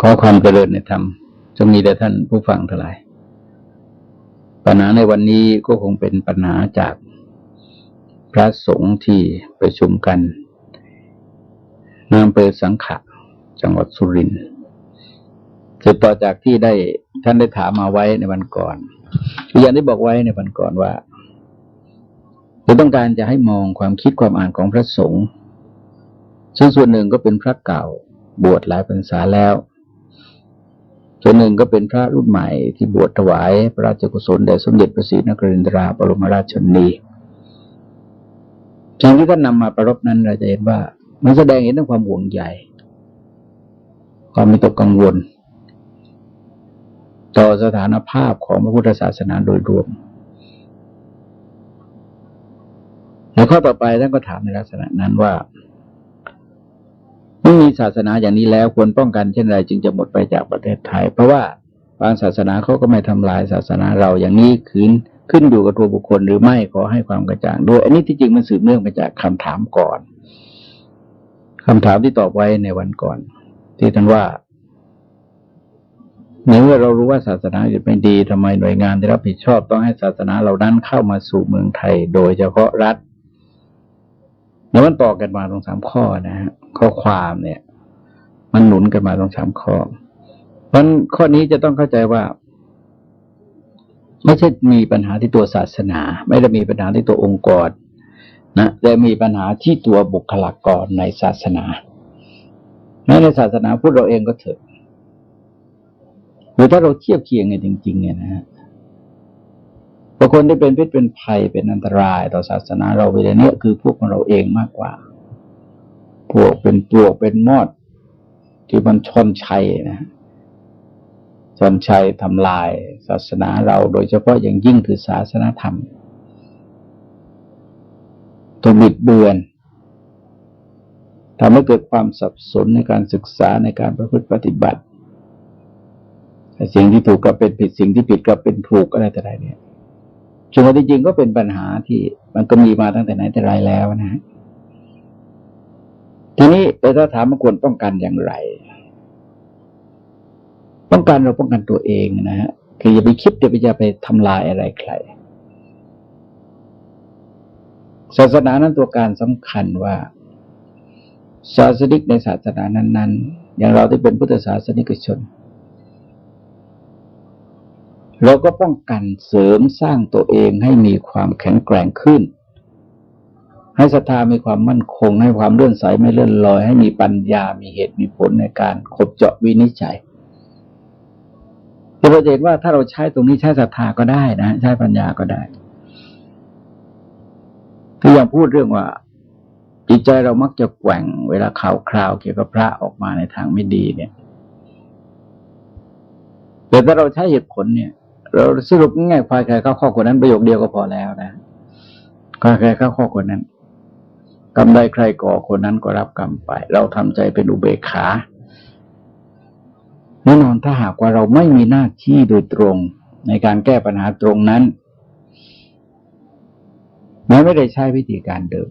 ขอความเจริญในธรรมจงมีแด่ท่านผู้ฟังทั้งหลาย ปัญหาในวันนี้ก็คงเป็นปัญหาจากพระสงฆ์ที่ประชุมกันนอำเภอสังขะจังหวัดสุรินทร์สืบต่อจากที่ได้ท่านได้ถามมาไว้ในวันก่อนออย่างที่บอกไว้ในวันก่อนว่าเราต้องการจะให้มองความคิดความอ่านของพระสงฆ์ซึ่งส่วนหนึ่งก็เป็นพระเก่าบวชหลายพรรษาแล้ว ส่วนหนึ่งก็เป็นพระรุ่นใหม่ที่บวชถวายพระราชกุศลแด่สมเด็จพระศรีนครินทราบรมราชชนนีสิ่งที่ท่านนำมาประรบนั้นเราจะเห็นว่า มันแสดงเห็นถึงความห่วงใยความมีตกกังวล ต่อสถานภาพของพระพุทธศาสนาโดยรวมแล้วข้อต่อไปท่านก็ถามในลักษณะนั้นว่า มื่อมีศาสนาอย่างนี้แล้วควรป้องกันเช่นไรจึงจะหมดไปจากประเทศไทย เพราะว่าบางศาสนาเขาก็ไม่ทำลายศาสนาเราอย่างนี้คืนขึ้นอยู่กับตัวบุคคลหรือไม่ขอให้ความกระจ่างด้วย อันนี้ที่จริงมันสืบเนื่องมาจากคำถามก่อนคำถามที่ตอบไว้ในวันก่อน ที่ท่านว่าในเมื่อเรารู้ว่าศาสนาอื่ไม่ดีทำไมหน่วยงานที่รับผิดชอบต้องให้ศาสนาเหล่านั้นเข้ามาสู่เมืองไทย โดยเฉพาะรัฐ แล้วมันต่อกันมาตรงสามข้อนะฮะข้อความเนี่ย มันหนุนกันมาตรงสามข้อ เพราะข้อนี้จะต้องเข้าใจว่า ไม่ใช่มีปัญหาที่ตัวศาสนา ไม่ได้มีปัญหาที่ตัวองค์กรนะแต่มีปัญหาที่ตัวบุคลากรในศาสนาแม้ในศาสนาพูดเราเองก็เถอะหรือถ้าเราเทียบเคียงกันจริงๆเนี่ยนะฮะ บางคนที่เป็นพิษเป็นภัยเป็นอันตรายต่อศาสนาเราเวลาเนี้ยคือพวกของเราเองมากกว่า พวกเป็นปลวกเป็นมอด ที่มันชนชัยนะชนชัยทำลายศาสนาเราโดยเฉพาะอย่างยิ่งคือศาสนาธรรมตัวบิดเบือนทำให้เกิดความสับสนในการศึกษาในการประพฤติปฏิบัติ สิ่งที่ถูกก็เป็นผิดสิ่งที่ผิดก็เป็นถูกอะไรแต่ไรเนี่ย จริงจริงก็เป็นปัญหาที่มันก็มีมาตั้งแต่ไหนแต่ไรแล้วนะฮะทีนี้ถ้าถามว่าควรป้องกันอย่างไร ป้องกันเราป้องกันตัวเองนะฮะคืออย่าไปคิดอย่าไปจะไปทำลายอะไรใคร ศาสนานั้นตัวการสำคัญว่าศาสนิกในศาสนานั้น ๆ อย่างเราที่เป็นพุทธศาสนิกชน เราก็ป้องกันเสริมสร้างตัวเองให้มีความแข็งแกร่งขึ้น ให้ศรัทธามีความมั่นคง ให้ความเลื่อนใสไม่เลื่อนลอย ให้มีปัญญา มีเหตุมีผลในการขบเจาะวินิจฉัยเราจะเห็นว่าถ้าเราใช้ตรงนี้ใช้ศรัทธาก็ได้นะ ใช้ปัญญาก็ได้คืออย่างพูดเรื่องว่า จิตใจเรามักจะแกว่งเวลาข่าวคราวเกี่ยวกับพระออกมาในทางไม่ดีเนี่ยแต่ถ้าเราใช้เหตุผลเนี่ย เราสรุปง่ายๆควายใครเข้าข้อคนนั้นประโยคเดียวก็พอแล้วนะควายใครเข้าข้อคนนั้นกรรมใดใครก่อคนนั้นก็รับกรรมไป เราทำใจเป็นอุเบกขาแน่นอนถ้าหากว่าเราไม่มีหน้าที่โดยตรงในการแก้ปัญหาตรงนั้นแม้ไม่ได้ใช้วิธีการเดิม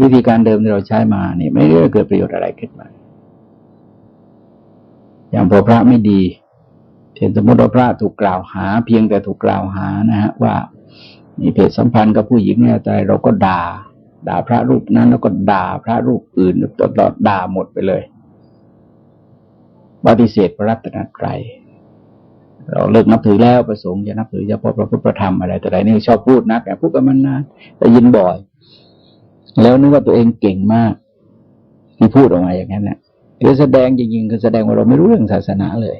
วิธีการเดิมที่เราใช้มาเนี่ยไม่ได้เกิดประโยชน์อะไรขึ้นมา อย่างพอพระไม่ดี ช่นสมมติว่าพระถูกกล่าวหา เพียงแต่ถูกกล่าวหานะฮะว่ามีเพศสัมพันธ์กับผู้หญิงเนี่ยแต่เราก็ด่า ด่าพระรูปนั้น แล้วก็ด่าพระรูปอื่นตลอดด่าหมดไปเลยปฏิเสธพระรัตนตรัยเราเลิกนับถือแล้วประสงค์จะนับถือเฉพาะพระพุทธธรรมอะไรแต่ไรนี่ชอบพูดนักแต่พูดกันมานานแต่ยินบ่อย แล้วนึกว่าตัวเองเก่งมาก ที่พูดออกมาอย่างนั้นเนะคือแสดงจริงๆคือแสดงว่าเราไม่รู้เรื่องศาสนาเลย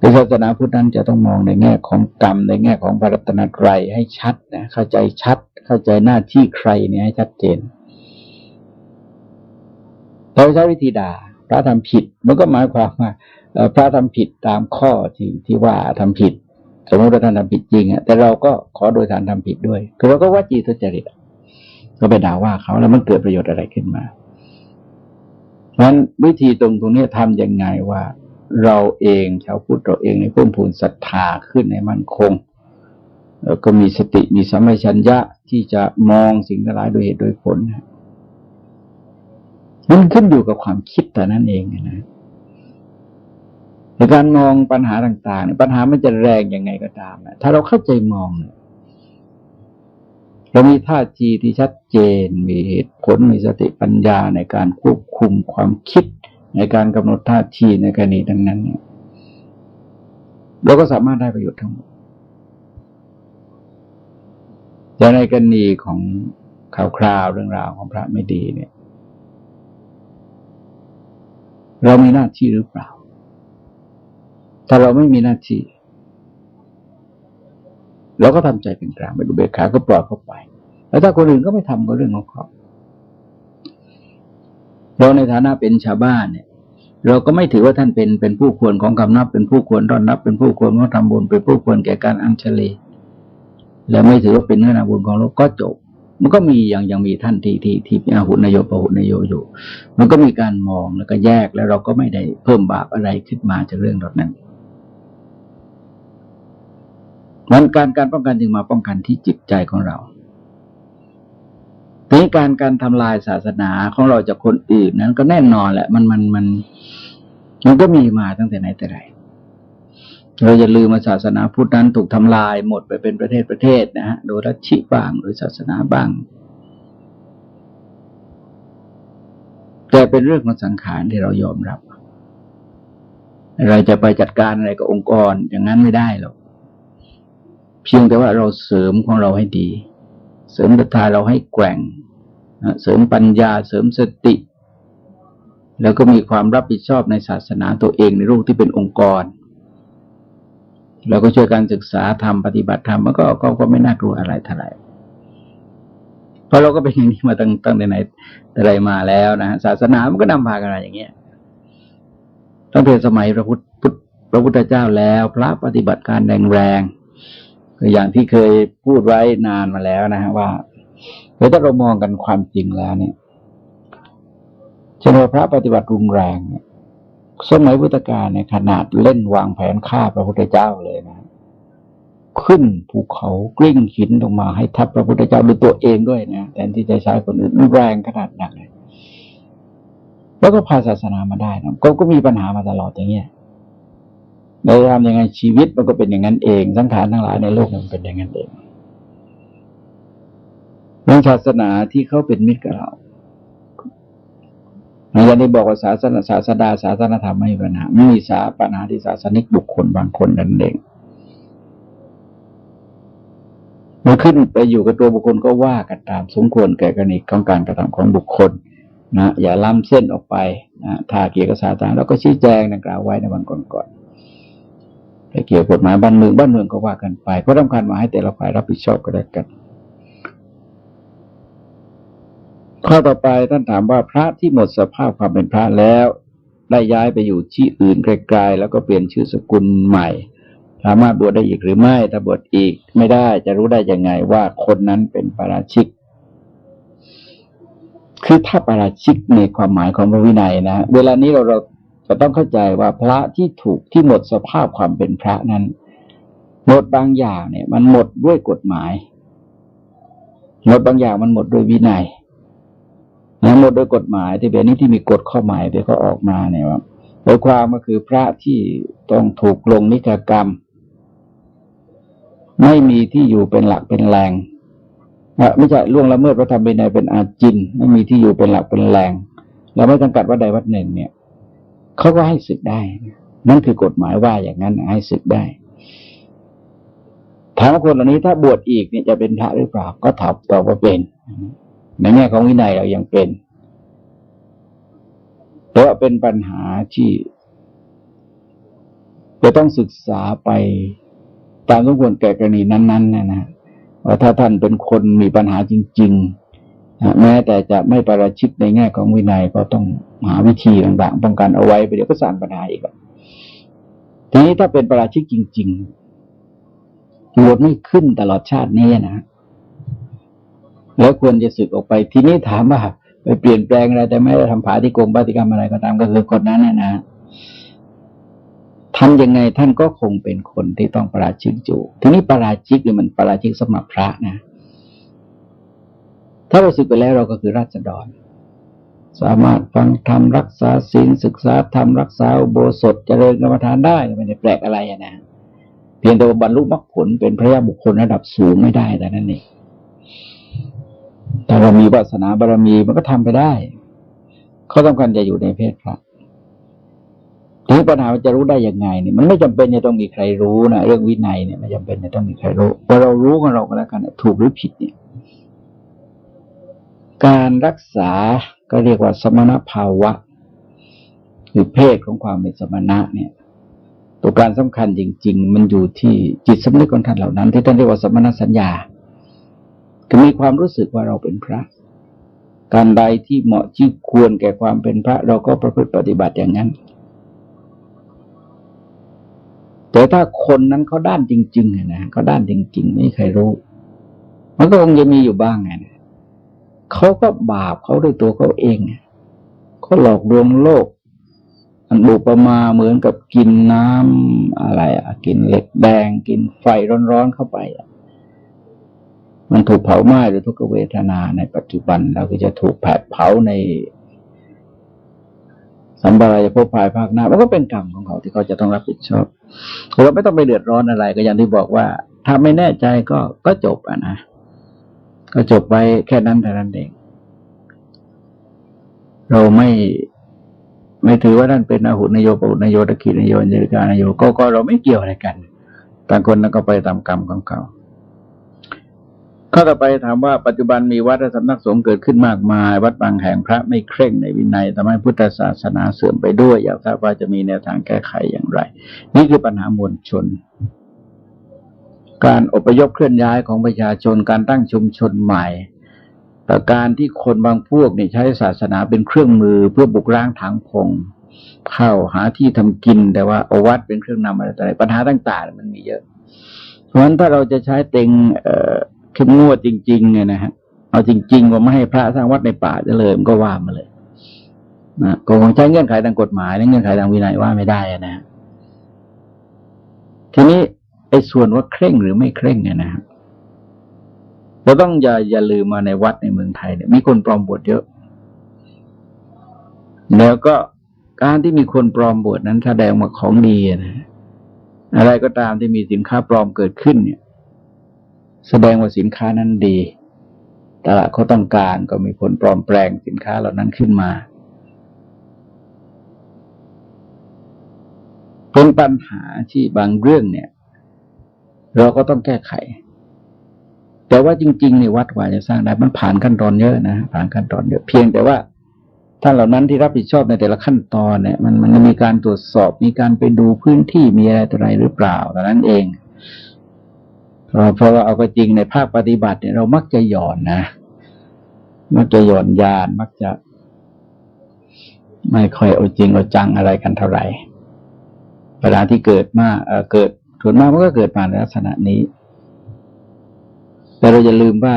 ในศาสนาพุทธนั้นจะต้องมองในแง่ของกรรม ในแง่ของพระรัตนตรัยให้ชัดนะเข้าใจชัด เข้าใจหน้าที่ใครเนี่ยให้ชัดเจนเราใช้วิธีด่าพระทำผิด มันก็หมายความว่าพระทำผิดตามข้อที่ที่ว่าทำผิด สมมติว่าท่านทำผิดจริงอะแต่เราก็ขอโดยฐานทำผิดด้วยคือเราก็ว่าจีทุจริตก็ไปด่าว่าเขาแล้วมันเกิดประโยชน์อะไรขึ้นมาเพราะฉะนั้นวิธีตรงตรงนี้ทำยังไงว่า เราเองชาวพุทธเราเองในเพิ่มพูนศรัทธาขึ้นในมั่นคงแล้วก็มีสติมีสัมปชัญญะที่จะมองสิ่งทั้งหลายโดยเหตุโดยผลมันขึ้นอยู่กับความคิดแต่นั้นเองนะในการมองปัญหาต่างๆเนี่ยปัญหามันจะแรงยังไงก็ตามนะถ้าเราเข้าใจมองเนี่ยเรามีท่าทีที่ชัดเจน มีเหตุผลมีสติปัญญาในการควบคุมความคิด ในการกำหนดท่าทีในกรณีดังนั้นเนี่ยเราก็สามารถได้ประโยชน์ทั้งหมดแต่ในกรณีของข่าวคราวเรื่องราวของพระไม่ดีเนี่ย เรามีหน้าที่หรือเปล่า ถ้าเราไม่มีหน้าที่เราก็ทำใจเป็นกลางไปดูเบกขาก็ปล่อยเข้าไป แล้วถ้าคนอื่นก็ไม่ทำก็เรื่องของเขา เราในฐานะเป็นชาวบ้านเนี่ย เราก็ไม่ถือว่าท่านเป็นเป็นผู้ควรของคำนับ เป็นผู้ควรต้อนรับ เป็นผู้ควรของทำบุญเป็นผู้ควรแก่การอัญเชลีและไม่ถือว่าเป็นเนื้อนาบุญของโลกก็จบ มันก็มีอย่างยังมีท่านที่ที่ที่อาหุนายโยปหุนายโยอยู่ มันก็มีการมองแล้วก็แยกแล้วเราก็ไม่ได้เพิ่มบาปอะไรขึ้นมาจากเรื่องเหล่านั้นมันการการป้องกันจึงมาป้องกันที่จิตใจของเรา นี้การการทำลายศาสนาของเราจากคนอื่นนั้นก็แน่นอนแหละ มันมันมัน มันก็มีมาตั้งแต่ไหนแต่ไรเราจะลืมมาศาสนาพุทธนั้นถูกทำลายหมดไปเป็นประเทศประเทศนะฮะโดยรัชชิบ้างโดยศาสนาบ้างแต่เป็นเรื่องของสังขารที่เรายอมรับ เราจะไปจัดการอะไรกับองค์กรอย่างนั้นไม่ได้หรอกเพียงแต่ว่าเราเสริมของเราให้ดี เสริมศรัทธาเราให้แกร่งเสริมปัญญาเสริมสติ แล้วก็มีความรับผิดชอบในศาสนาตัวเองในรูปที่เป็นองค์กร แล้วก็ช่วยการศึกษาทำปฏิบัติธรรมมันก็ก็ก็ไม่น่ากลัวอะไรเท่าไหร่เพราะเราก็เป็นอย่างนี้มาตั้งตั้งแต่ไหนแต่ไรมาแล้วนะศาสนามันก็นำพากันอะไรอย่างเงี้ยตั้งแต่สมัยพระพุทธพระพุทธเจ้าแล้ว พระปฏิบัติการแรง รงอย่างที่เคยพูดไว้นานมาแล้วนะฮะว่าถ้าเรามองกันความจริงแล้วเนี่ยเช่นว่าพระปฏิบัติรุนแรงเนี่ยสมัยพุทธกาลเนี่ยขนาดเล่นวางแผนฆ่าพระพุทธเจ้าเลยนะ ขึ้นภูเขากลิ้งหินลงมาให้ทับพระพุทธเจ้าด้วยตัวเองด้วยนะแทนที่จะใช้คนอื่นแรงขนาดนั้นเลยแล้วก็พาศาสนามาได้นะก็ก็มีปัญหามาตลอดอย่างเงี้ย เราทำยังไงชีวิตมันก็เป็นอย่างนั้นเอง สังขารทั้งหลายในโลกมันเป็นอย่างนั้นเองเรื่องศาสนาที่เขาเป็นมิตรกับเราอย่างนี้บอกว่าศาสนาศาสดาศาสนาธรรมไม่มีปัญหาไม่มีสาปัญหาที่ศาสนิกบุคคลบางคนนั่นเองมันขึ้นไปอยู่กับตัวบุคคลก็ว่ากันตามสมควรแก่กรณีของการกระทำของบุคคลนะอย่าล้ำเส้นออกไปนะถ้าเกี่ยวกับศาสนาเราก็ชี้แจงดังกล่าวไว้ในวันก่อนๆ แต่เกี่ยวกฎหมายบ้านเมืองบ้านเมืองก็ว่ากันไปก็ต้องการมาให้แต่ละฝ่ายรับผิดชอบก็ได้กัน ข้อต่อไปท่านถามว่าพระที่หมดสภาพความเป็นพระแล้ว ได้ย้ายไปอยู่ที่อื่นไกลๆแล้วก็เปลี่ยนชื่อสกุลใหม่ สามารถบวชได้อีกหรือไม่ถ้าบวชอีกไม่ได้จะรู้ได้ยังไงว่าคนนั้นเป็นปาราชิกคือถ้าปาราชิกในความหมายของพระวินัยนะ เวลานี้เราเรา ก็ต้องเข้าใจว่าพระที่ถูกที่หมดสภาพความเป็นพระนั้น หมดบางอย่างเนี่ย มันหมดด้วยกฎหมาย หมดบางอย่างมันหมดด้วยวินัยนะหมดด้วยกฎหมายที่แบบนี้ที่มีกฎข้อหมายที่เขาออกมาเนี่ยว่าโดยความก็คือพระที่ต้องถูกลงนิกกรรม ไม่มีที่อยู่เป็นหลักเป็นแรงไม่ใช่ล่วงละเมิดพระธรรมวินัยเป็นอาจิน ไม่มีที่อยู่เป็นหลักเป็นแรงเราไม่จำกัดว่าใดวัดหนึ่งเนี่ย เขาก็ให้ศึกได้ นั่นคือกฎหมายว่าอย่างนั้นให้ศึกได้ถามคนเหล่านี้ถ้าบวชอีกเนี่ยจะเป็นพระหรือเปล่า ก็ตอบตอบว่าเป็น ในแง่ของวินัยเรายังเป็นเพราะเป็นปัญหาที่จะต้องศึกษาไปตามสมควรแก่กรณีนั้น ๆนะนะว่าถ้าท่านเป็นคนมีปัญหาจริง ๆ แม้แต่จะไม่ประชิดในแง่ของวินัยก็ต้อง หาวิธีต่างๆป้องกันเอาไว้ไปเดี๋ยวก็สร้างปัญหาอีกทีนี้ถ้าเป็นประราชิกจริงๆบวชไม่ขึ้นตลอดชาตินี้นะแล้วควรจะสึกออกไป ทีนี้ถามว่าไปเปลี่ยนแปลงอะไรแต่ไม่ได้ทำผาที่โกงปฏิกรรมอะไรก็ตามก็คือกฎนั้นนะนะทำยังไงท่านก็คงเป็นคนที่ต้องประราชิกอยู่ ทีนี้ประราชิกเนี่ยมันประราชิกสมรับพระนะ ถ้าเราสึกไปแล้วเราก็คือราษฎร สามารถฟังธรรมรักษาศีลศึกษาธรรมรักษาโบสถเจริญกรรมฐานได้ไม่ได้แปลกอะไรอะนะเพียงแต่ว่าบรรลุมรรคผลเป็นพระยาบุคคลระดับสูงไม่ได้แต่นั้นเองแต่เรามีวาสนาบารมีมันก็ทำไปได้เขาต้องการจะอยู่ในเพศพระทีนี้ปัญหาจะรู้ได้ยังไงเนี่ยมันไม่จำเป็นจะต้องมีใครรู้นะเรื่องวินัยเนี่ยไม่จำเป็นจะต้องมีใครรู้ว่าเรารู้กันเราก็แล้วกันถูกหรือผิดเนี่ย การรักษา ก็เรียกว่าสมณภาวะ คือเพศของความเป็นสมณะเนี่ยตัวการสำคัญจริง ๆ มันอยู่ที่จิตสำนึกของท่านเหล่านั้น ที่ท่านเรียกว่าสมณสัญญาคือมีความรู้สึกว่าเราเป็นพระ การใดที่เหมาะที่ควรแก่ความเป็นพระ เราก็ประพฤติปฏิบัติอย่างนั้น แต่ถ้าคนนั้นเขาด้านจริงๆนะเขาด้านจริง ๆ ไม่มีใครรู้ มันก็คงจะมีอยู่บ้างไงนะ เขาก็บาปเขาด้วยตัวเขาเองเขาหลอกลวงโลกอันบุปมาเหมือนกับกินน้ำอะไรอะกินเหล็กแดง กินไฟร้อนๆเข้าไปมันถูกเผาไหม้ด้วยทุกเวทนาในปัจจุบันเราก็จะถูกแผดเผาในสัมปรายภพภายภาคหน้ามันก็เป็นกรรมของเขาที่เขาจะต้องรับผิดชอบเราไม่ต้องไปเดือดร้อนอะไร ก็อย่างที่บอกว่า ถ้าไม่แน่ใจก็ก็จบอะนะ ก็จบไปแค่นั้นแต่นั้นเอง เราไม่ไม่ถือว่าท่นเป็นอาหุนโยปหุนโยตะขีนโยเจริกานโยก็ก็เราไม่เกี่ยวอะไรกัน ต่างคนนั้นก็ไปตามกรรมของเขาข้อต่อไปถามว่าปัจจุบันมีวัดและสำนักสงฆ์เกิดขึ้นมากมาย วัดบางแห่งพระไม่เคร่งในวินัยทำให้พุทธศาสนาเสื่อมไปด้วย อยากทราบว่าจะมีแนวทางแก้ไขอย่างไร นี่คือปัญหามวลชน การอพยพเคลื่อนย้ายของประชาชนการตั้งชุมชนใหม่แต่การที่คนบางพวกเนี่ยใช้ศาสนาเป็นเครื่องมือเพื่อบุกร้างทางพงเข้าหาที่ทำกินแต่ว่าอวัดเป็นเครื่องนำอะไรต่างๆปัญหาต่างๆ มันมีเยอะ เพราะฉะนั้นถ้าเราจะใช้เต็งเอ่อเข้มงวดจริง ๆ เนี่ยนะฮะเอาจริงๆว่าไม่ให้พระสร้างวัดในป่าจะเลยมันก็ว่ามาเลยนะก็คงใช้เงื่อนไขทางกฎหมายและเงื่อนไขทางวินัยว่าไม่ได้นะทีนี้ ไอ้ส่วนว่าเคร่งหรือไม่เคร่งเนี่ยนะครับเราต้องอย่าอย่าลืมมาในวัดในเมืองไทยเนี่ยมีคนปลอมบวชเยอะ แล้วก็การที่มีคนปลอมบวชนั้นแสดงมาของดีนะอะไรก็ตามที่มีสินค้าปลอมเกิดขึ้นเนี่ย แสดงว่าสินค้านั้นดีตลาดเขาต้องการก็มีคนปลอมแปลงสินค้าเหล่านั้นขึ้นมา เป็นปัญหาที่บางเรื่องเนี่ย เราก็ต้องแก้ไข แต่ว่าจริงๆในวัดกว่าจะสร้างได้มันผ่านขั้นตอนเยอะนะผ่านขั้นตอนเยอะเพียงแต่ว่าท่านเหล่านั้นที่รับผิดชอบในแต่ละขั้นตอนเนี่ย มันมันมีการตรวจสอบมีการไปดูพื้นที่มีอะไรต่ออะไรหรือเปล่าแต่นั้นเองเพราะเราเอาก็จริงในภาคปฏิบัติเนี่ยเรามักจะหย่อนนะ มักจะหย่อนยาน มักจะ ไม่ค่อยเอาจริงเอาจังอะไรกันเท่าไหร่เวลาที่เกิดมาเกิด ส่วนมากมันก็เกิดมาในลักษณะนี้ แต่เราอย่าลืมว่า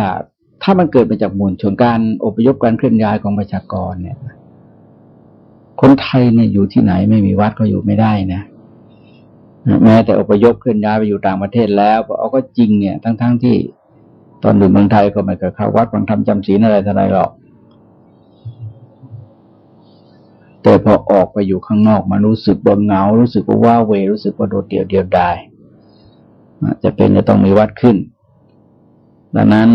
ถ้ามันเกิดมาจากมวลชนการอพยพการเคลื่อนย้ายของประชากรเนี่ย คนไทยเนี่ยอยู่ที่ไหนไม่มีวัดก็อยู่ไม่ได้นะแม้แต่อพยพเคลื่อนย้ายไปอยู่ต่างประเทศแล้วเอาก็จริงเนี่ยทั้งๆทที่ตอนอยู่เมืองไทยก็ไม่เคยเข้าวัดฟังธรรมจำศีลอะไรอะไรหรอก แต่พอออกไปอยู่ข้างนอกมันรู้สึกบนเหงา รู้สึกว่าว้าเวรู้สึกว่าโดดเดี่ยวเดียวดาย จะเป็นจะต้องมีวัดขึ้น ดังนั้น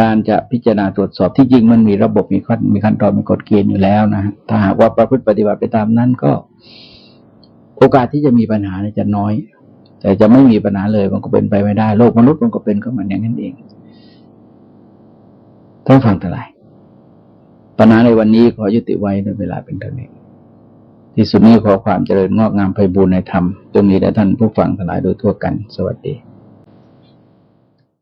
การจะพิจารณาตรวจสอบที่จริงมันมีระบบมีขั้นมีขั้นตอนมีกฎเกณฑ์อยู่แล้วนะถ้าหากว่าประพฤติปฏิบัติไปตามนั้นก็ โอกาสที่จะมีปัญหาจะน้อย แต่จะไม่มีปัญหาเลยมันก็เป็นไปไม่ได้โลกมนุษย์มันก็เป็นก็มันอย่างนั้นเองต้องฟังเท่าไหร่ปัญหาในวันนี้ขอยุติไว้ในเวลาเป็นเท่านี้ ที่สุดนี้ขอความเจริญงอกงามไปบูรณในธรรมจงมีแด่ท่านผู้ฟังทั้งหลายโดยทั่วกัน สวัสดี